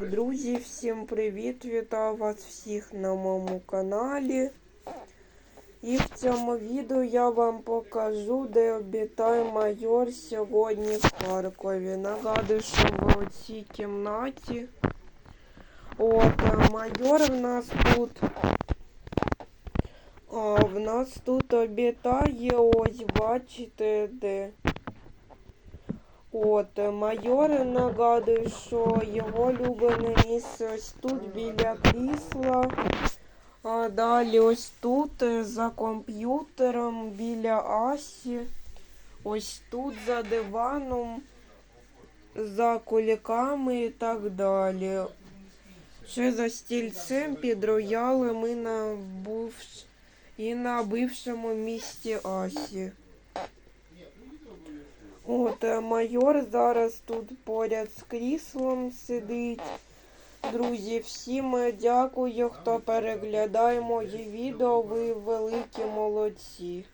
Так, друзі, всім привіт! Вітаю вас всіх на моєму каналі. І в цьому відео я вам покажу, де обітає майор сьогодні в Харкові. Нагадую, що в цій кімнаті. От, е, майор в нас тут. А, в нас тут обітає, ось бачите де. От, е, майор нагадує, що його улюблене місце ось тут біля крісла. А далі ось тут е, за комп'ютером біля Асі. Ось тут за диваном, за куліками і так далі. Ще за стільцем під роялем і на, бувш... і на бившому місті Асі. Е, майор зараз тут поряд з кріслом сидить. Друзі, всім е, дякую, хто переглядає мої відео. Ви великі молодці.